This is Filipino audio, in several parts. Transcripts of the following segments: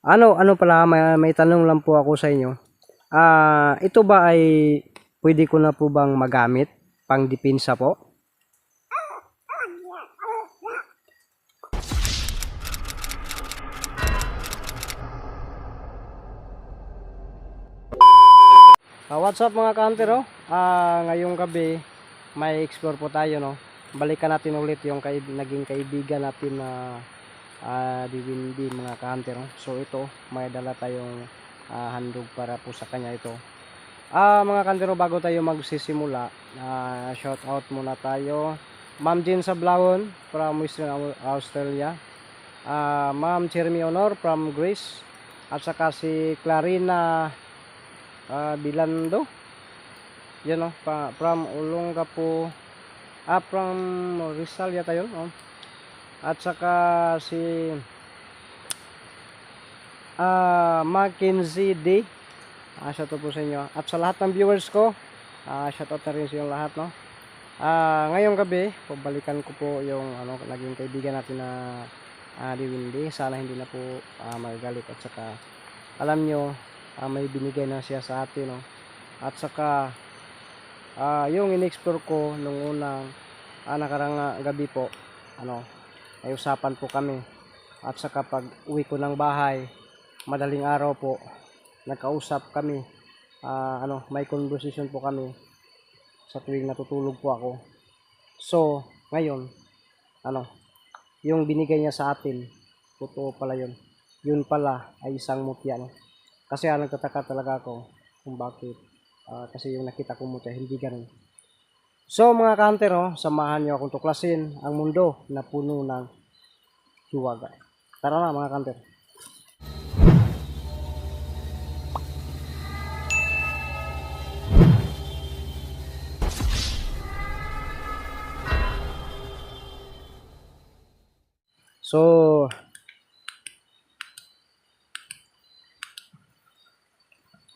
Ano, ano pala, may, may tanong lang po ako sa inyo. Ah, ito ba ay pwede ko na po bang magamit pang dipinsa po? Ah, what's up mga counter oh? Ah, ngayong gabi may explore po tayo no. Balikan natin ulit yung kay, naging kaibigan natin na ah di Windy mga no. So ito, may dala tayong ah, handog para po sa kanya ito. Ah, mga kantero bago tayo magsisimula, ah, shout out muna tayo. Ma'am Jean Sablawon from Western Au- Australia. Ah, Ma'am Chermy Honor from Greece. At saka si Clarina ah, Bilando. Yan oh, pa, from Olongapo. Ah, from Rizal yata yun. Oh. At saka si ah Mackenzie D. Ah, shout out po sa inyo. At sa lahat ng viewers ko, ah, shout out na rin sa inyong lahat, no? Ah, ngayong gabi, pabalikan ko po yung ano, naging kaibigan natin na ah, di Windy. Sana hindi na po ah, magagalit at saka alam nyo, ah, may binigay na siya sa atin, no? At saka ah, yung in-explore ko nung unang ah, nakarang gabi po, ano, may usapan po kami. At saka pag uwi ko ng bahay, madaling araw po, nagkausap kami. Ah, ano, may conversation po kami sa tuwing natutulog po ako. So, ngayon, ano, yung binigay niya sa atin, totoo pala yun. Yun pala ay isang mutya. No? Kasi ah, nagtataka talaga ako kung bakit. Ah, kasi yung nakita kong mutya, hindi ganun. So mga kanter, no, samahan niyo akong tuklasin ang mundo na puno ng hiwaga. Tara na mga kanter. So,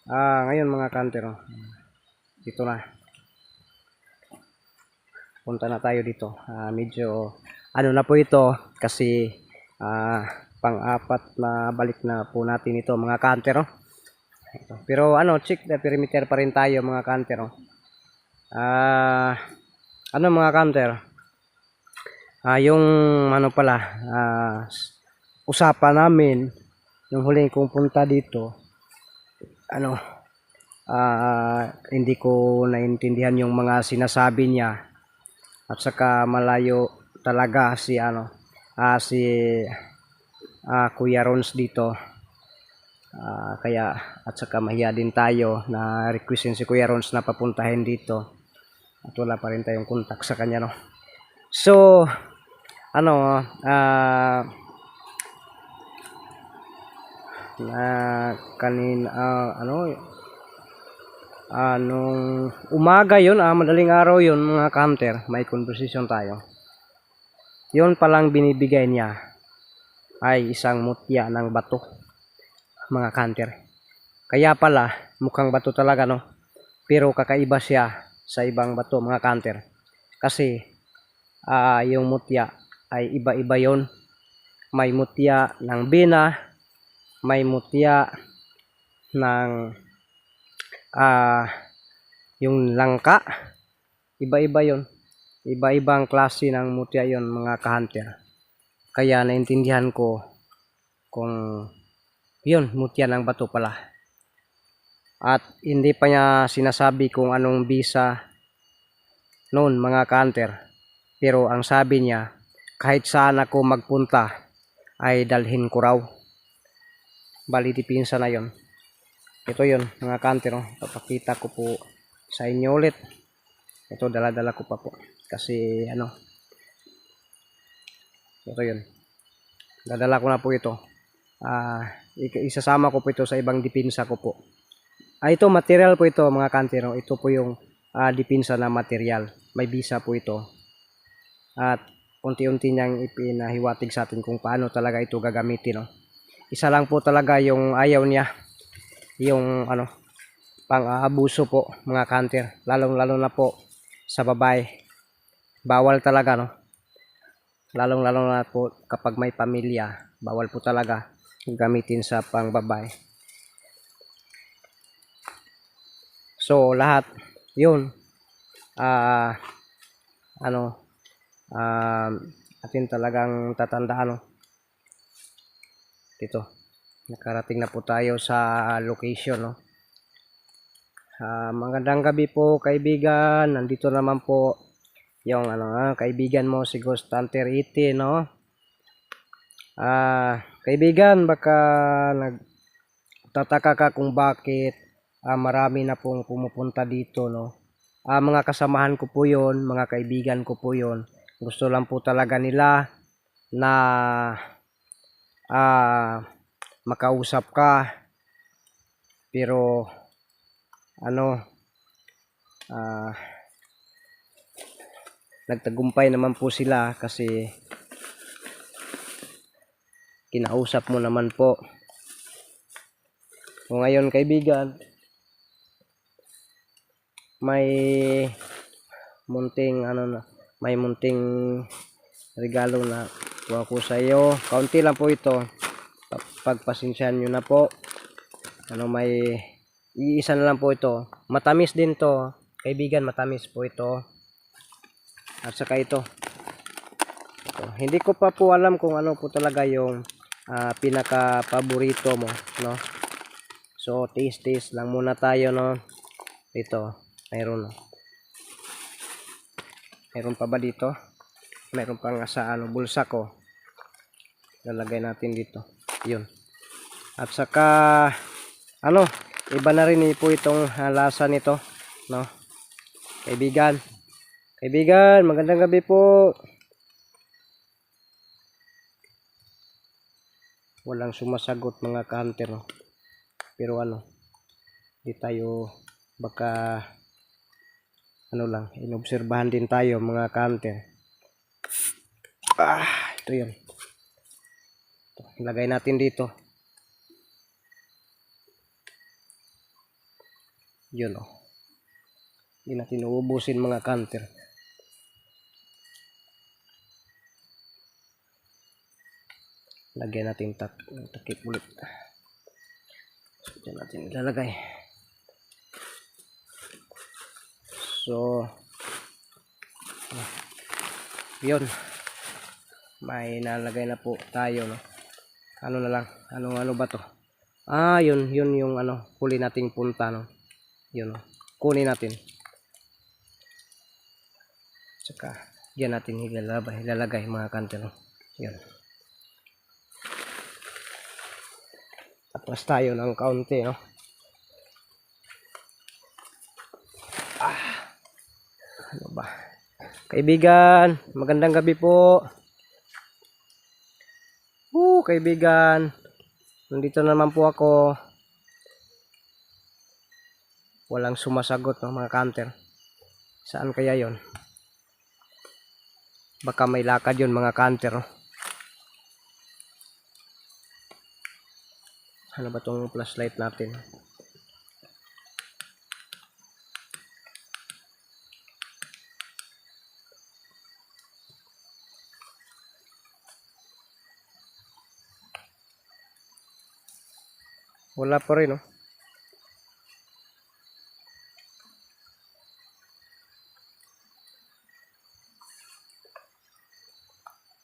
ah, ngayon mga kanter, no, dito na. Punta na tayo dito. Ah, medyo, ano na po ito, kasi ah, pang-apat na balik na po natin ito mga kanter. No? Ito. Pero ano, check the perimeter pa rin tayo mga kanter. No? Ah, ano mga kanter? Ah, yung ano pala, s- usapan namin yung huling kong punta dito. Ano, ah, hindi ko naintindihan yung mga sinasabi niya. At saka malayo talaga si ano, ah, si ah, Kuya Rons dito. Ah, kaya at saka mahiya din tayo na requestin si Kuya Rons na papuntahin dito. At wala pa rin tayong contact sa kanya no. So, ano, ah, na kanin ah, ano anong umaga yun ah, madaling araw yun mga counter may conversation tayo. Yun palang binibigay niya ay isang mutya ng bato mga counter kaya pala mukhang bato talaga no? Pero kakaiba siya sa ibang bato mga counter kasi ah, yung mutya ay iba-iba yon may mutya ng bina may mutya ng ah yung langka iba-iba yon iba-ibang klase ng mutya yon mga kahunter. Kaya naintindihan ko kung yun mutya ng bato pala. At hindi pa niya sinasabi kung anong bisa noon mga kahunter. Pero ang sabi niya kahit saan ako magpunta ay dalhin ko raw. Bali dipinsa na yon ito yon mga kanter oh. papakita ko po sa inyo ulit. Ito dala-dala ko pa po. Kasi ano ito yon dadala ko na po ito. Ik- isasama ko po ito sa ibang dipinsa ko po. Ah ito material po ito mga kanter oh. ito po yung ah, dipinsa na material. May bisa po ito. At unti-unti niyang ipinahiwatig sa atin kung paano talaga ito gagamitin no? isa lang po talaga yung ayaw niya yung ano pang-aabuso po mga kanter lalong lalo na po sa babae. Bawal talaga no? Lalong lalo na po kapag may pamilya bawal po talaga gamitin sa pangbabae. So, lahat, yun, ah, ano, um, atin talagang tatandaan, no? Dito, nakarating na po tayo sa location, no? Ah, magandang gabi po, kaibigan. Nandito naman po yung ano, ah, kaibigan mo si Ghost Hunter 80, no? Ah, kaibigan, baka nagtataka ka kung bakit ah, marami na pong pumupunta dito, no? Ah, mga kasamahan ko po 'yon, mga kaibigan ko po 'yon. Gusto lang po talaga nila na ah, makausap ka. Pero ano ah nagtagumpay naman po sila kasi kinausap mo naman po. So ngayon kaibigan, may munting ano na, may munting regalo na kuha ko sa iyo. Kaunti lang po ito. Pa- Pagpasensyahan nyo na po. Ano may iisa na lang po ito. Matamis din to. Kaibigan, matamis po ito. At saka ito. ito. Hindi ko pa po alam kung ano po talaga yung ah, pinaka paborito mo, no? So, taste taste lang muna tayo, no? Ito, mayroon. no? Mayroon pa ba dito? Mayroon pa nga sa ano, bulsa ko. Lalagay natin dito. Yun. At saka, ano, iba na rin po itong ah, lasa nito, no? Kaibigan. Kaibigan, magandang gabi po. Walang sumasagot mga ka-hunter, no? Pero ano, di tayo baka ano lang, inobserbahan din tayo mga ka-hunter. Ah, ito yun. Ito, ilagay natin dito. Yun oh. Hindi natin uubusin mga ka-hunter. Lagyan natin tak takip ulit. So, dyan natin ilalagay. So, ah, yun. May nalagay na po tayo, no? Ano na lang? Ano, ano ba to? Ah, yun, yun yung ano, huli nating punta, no? Yun, no? Kunin natin. Saka, diyan natin ilalabay, ilalagay mga kanto, no? Yun. Tapos tayo ng kaunti, no? Ah, ano ba? Kaibigan, magandang gabi po. Uh, kaibigan. Nandito naman po ako. Walang sumasagot ng mga counter. Saan kaya yon? Baka may lakad yon mga counter. No? Ano ba tong flashlight natin? Wala pa rin, no?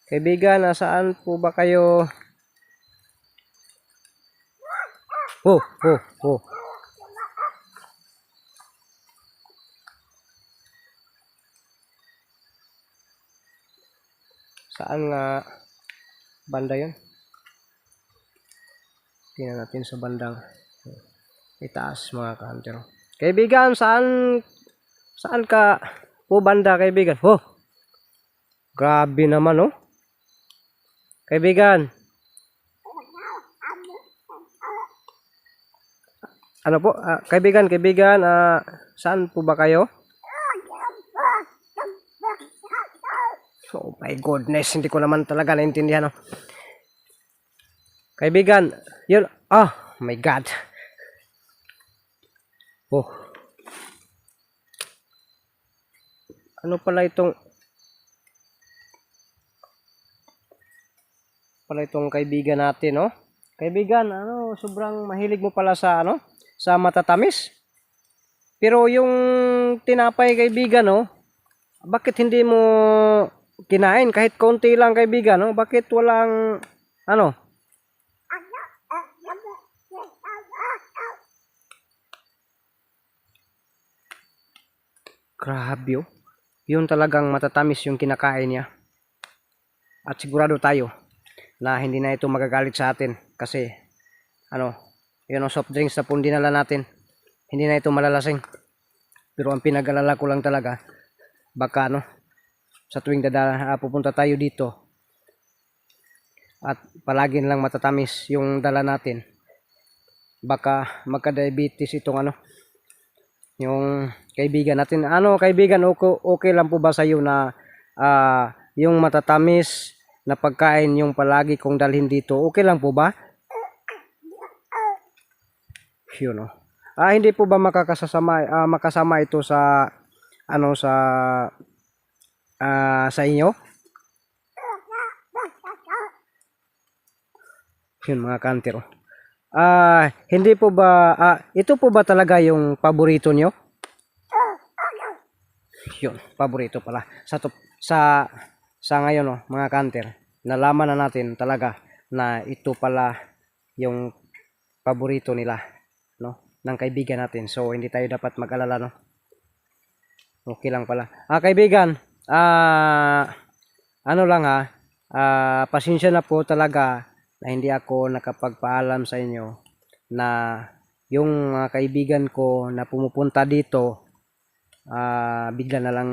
Kaibigan, nasaan po ba kayo? Oh, oh, oh. Saan nga banda yun? Tingnan natin sa bandang itaas mga kanter. Kaibigan, saan saan ka po banda kaibigan? Oh. Grabe naman oh. Kaibigan. Ano po? Ah, kaibigan, kaibigan, ah, saan po ba kayo? Oh my goodness, hindi ko naman talaga naintindihan. Oh. Kaibigan, yun, oh my god. Oh. Ano pala itong pala itong kaibigan natin, no? Kaibigan, ano, sobrang mahilig mo pala sa ano, sa matatamis. Pero yung tinapay kaibigan, no, bakit hindi mo kinain kahit konti lang kaibigan, no? Bakit walang ano? Grabe oh. Yun talagang matatamis yung kinakain niya. At sigurado tayo na hindi na ito magagalit sa atin kasi ano, yun ang soft drinks na pong dinala natin. Hindi na ito malalasing. Pero ang pinag-alala ko lang talaga, baka ano, sa tuwing dadala, ah, pupunta tayo dito at palagi lang matatamis yung dala natin. Baka magka-diabetes itong ano, yung kaibigan natin. Ano kaibigan, okay, okay lang po ba sa iyo na ah, yung matatamis na pagkain yung palagi kong dalhin dito? Okay lang po ba? Yun oh. Ah, hindi po ba makakasama ah, makasama ito sa ano sa ah, sa inyo? Yun mga kanter. Ah, hindi po ba ah, ito po ba talaga yung paborito nyo? Yun, paborito pala. Sa sa sa ngayon oh, mga kanter, nalaman na natin talaga na ito pala yung paborito nila, no? Ng kaibigan natin. So hindi tayo dapat mag-alala, no? Okay lang pala. Ah, kaibigan, ah ano lang ha, ah, pasensya na po talaga na hindi ako nakapagpaalam sa inyo na yung mga kaibigan ko na pumupunta dito ah bigla na lang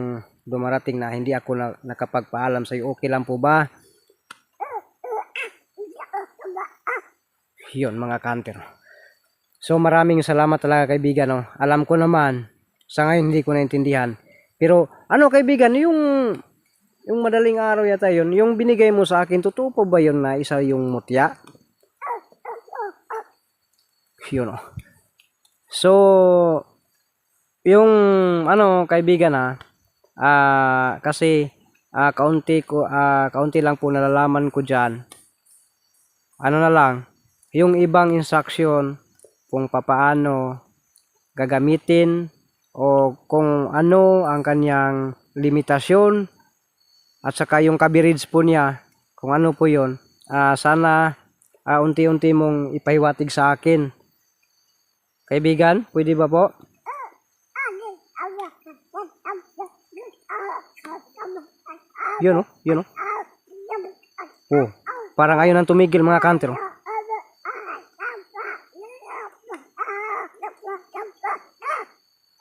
dumarating na hindi ako na, nakapagpaalam sa iyo. Okay lang po ba? Yun mga kanter. So maraming salamat talaga kaibigan. No? Alam ko naman, sa ngayon hindi ko naintindihan. Pero ano kaibigan, yung yung madaling araw yata yun, yung binigay mo sa akin, totoo pa ba yun na isa yung mutya? Yun oh. So, yung ano kaibigan ha, ah kasi ah, kaunti ko ah, kaunti lang po nalalaman ko diyan. Ano na lang, yung ibang instruction kung papaano gagamitin o kung ano ang kanyang limitasyon at saka yung coverage po niya kung ano po yon ah, sana ah, unti-unti mong ipahiwatig sa akin kaibigan pwede ba po yun oh yun oh oh parang ayaw nang tumigil mga kanter oh.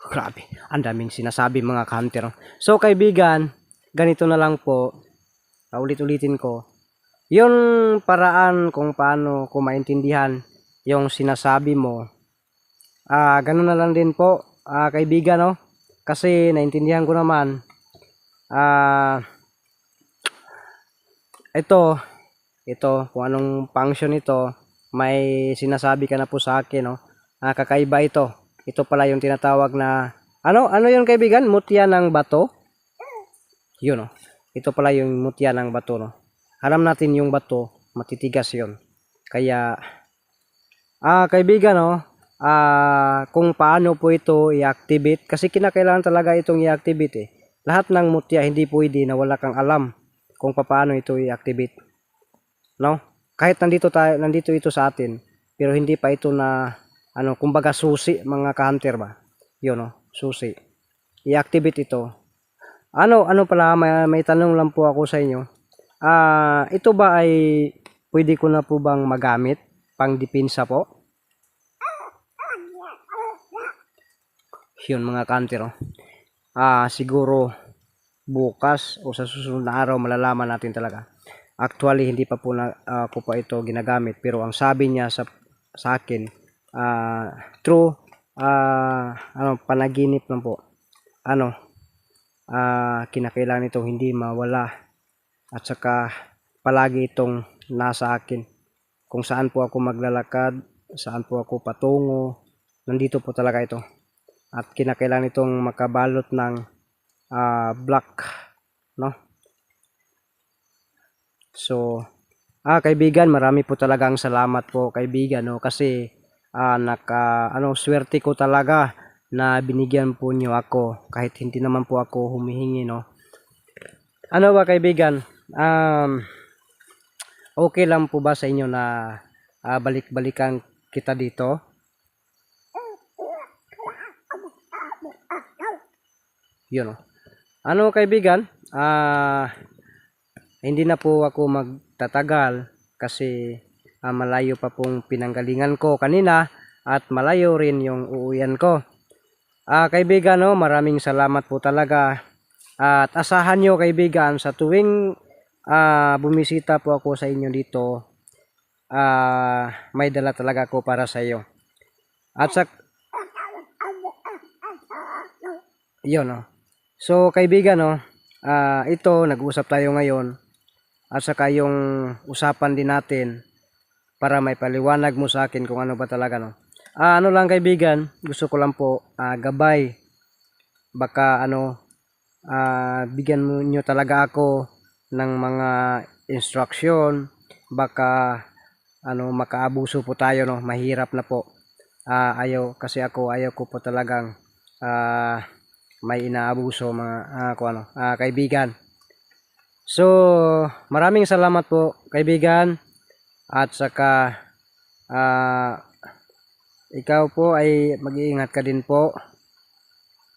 Grabe, ang daming sinasabi mga kanter. So kaibigan, ganito na lang po. Ulit-ulitin ko. Yung paraan kung paano ko maintindihan yung sinasabi mo. Ah, ganun na lang din po, ah, kaibigan, no? Kasi naintindihan ko naman. Ah, ito, ito, kung anong function ito, may sinasabi ka na po sa akin, no? Ah, kakaiba ito. Ito pala yung tinatawag na ano, ano yun kaibigan? Mutya ng bato? Yun oh. Ito pala yung mutya ng bato no. Alam natin yung bato, matitigas yun. Kaya ah kaibigan no, ah kung paano po ito i-activate kasi kinakailangan talaga itong i-activate eh. Lahat ng mutya hindi pwede na wala kang alam kung paano ito i-activate. No? Kahit nandito tayo, nandito ito sa atin, pero hindi pa ito na ano, kumbaga susi mga ka-hunter ba? Yun no, susi. I-activate ito. Ano, ano pala, may, may tanong lang po ako sa inyo. Ah, ito ba ay pwede ko na po bang magamit pang depensa po? Yun mga ka-hunter oh. Ah, siguro bukas o sa susunod na araw malalaman natin talaga. Actually, hindi pa po na ah, ko pa ito ginagamit pero ang sabi niya sa sa akin ah true ah ano panaginip lang po. Ano ah kinakailangan itong hindi mawala at saka palagi itong nasa akin. Kung saan po ako maglalakad, saan po ako patungo, nandito po talaga ito. At kinakailangan itong makabalot ng ah black, no? So, Ah, kaibigan, marami po talagang salamat po, kaibigan, no, kasi ah, naka ano, swerte ko talaga na binigyan po niyo ako kahit hindi naman po ako humihingi, no. Ano ba, kaibigan? Um, okay lang po ba sa inyo na ah, balik-balikan kita dito? Yun, no. Ano, kaibigan? Ah, hindi na po ako magtatagal kasi ah, malayo pa pong pinanggalingan ko kanina at malayo rin yung uuwian ko. Ah, kaibigan, no, maraming salamat po talaga. At asahan nyo kaibigan sa tuwing ah, bumisita po ako sa inyo dito, ah, may dala talaga ako para sa iyo. At sa Yun, no. So, kaibigan, no, ah, ito, nag-usap tayo ngayon at saka yung usapan din natin para may paliwanag mo sa akin kung ano ba talaga no. Ah, ano lang kaibigan, gusto ko lang po ah, gabay. Baka ano ah, bigyan mo nyo talaga ako ng mga instruction, baka ano makaabuso po tayo no, mahirap na po. Ah, ayaw kasi ako ayaw ko po talagang ah, may inaabuso mga ah, kung ano, ah, kaibigan. So, maraming salamat po kaibigan at saka ah, ikaw po ay mag-iingat ka din po.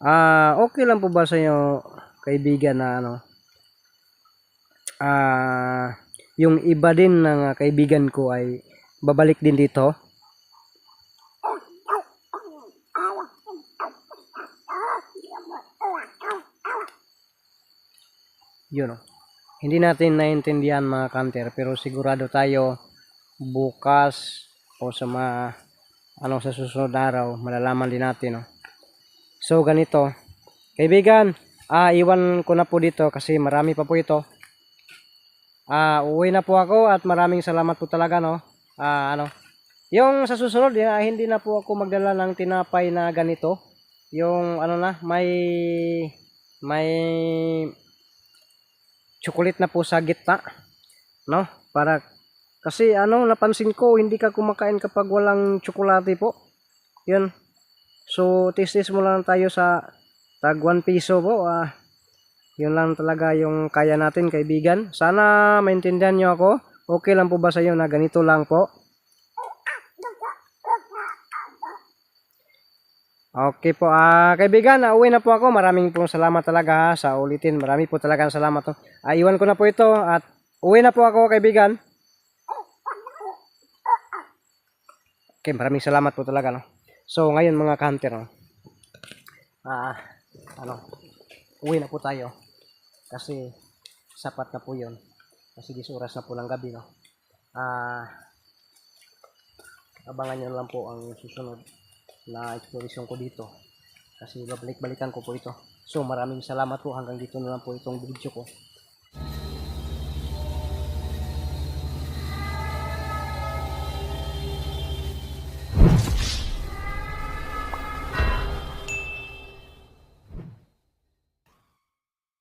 Ah, okay lang po ba sa inyo kaibigan na ano? Ah, yung iba din ng kaibigan ko ay babalik din dito. Yun oh. Hindi natin naintindihan mga kanter pero sigurado tayo bukas o sa mga ano sa susunod araw malalaman din natin no. So ganito. Kaibigan, ah iwan ko na po dito kasi marami pa po ito. Ah uwi na po ako at maraming salamat po talaga no. Ah ano. Yung sa susunod ah, hindi na po ako magdala ng tinapay na ganito. Yung ano na may may chocolate na po sa gitna. No? Para kasi ano napansin ko hindi ka kumakain kapag walang tsokolate po. 'Yun. So tis-tis mo lang tayo sa tag 1 piso po. Ah, 'yun lang talaga yung kaya natin kaibigan. Sana maintindihan niyo ako. Okay lang po ba sa iyo na ganito lang po? Okay po, ah kaibigan, ah, uwi na po ako. Maraming pong salamat talaga ha, sa ulitin. Marami po talaga salamat. To. Ah, iwan ko na po ito at uwi na po ako kaibigan. Okay, maraming salamat po talaga. No? So, ngayon mga hunter, no? ah, ano, uwi na po tayo. Kasi sapat na po yun. Kasi 10 oras na po ng gabi. No? Ah, abangan nyo lang po ang susunod na exploration ko dito kasi babalik-balikan ko po ito so maraming salamat po hanggang dito na lang po itong video ko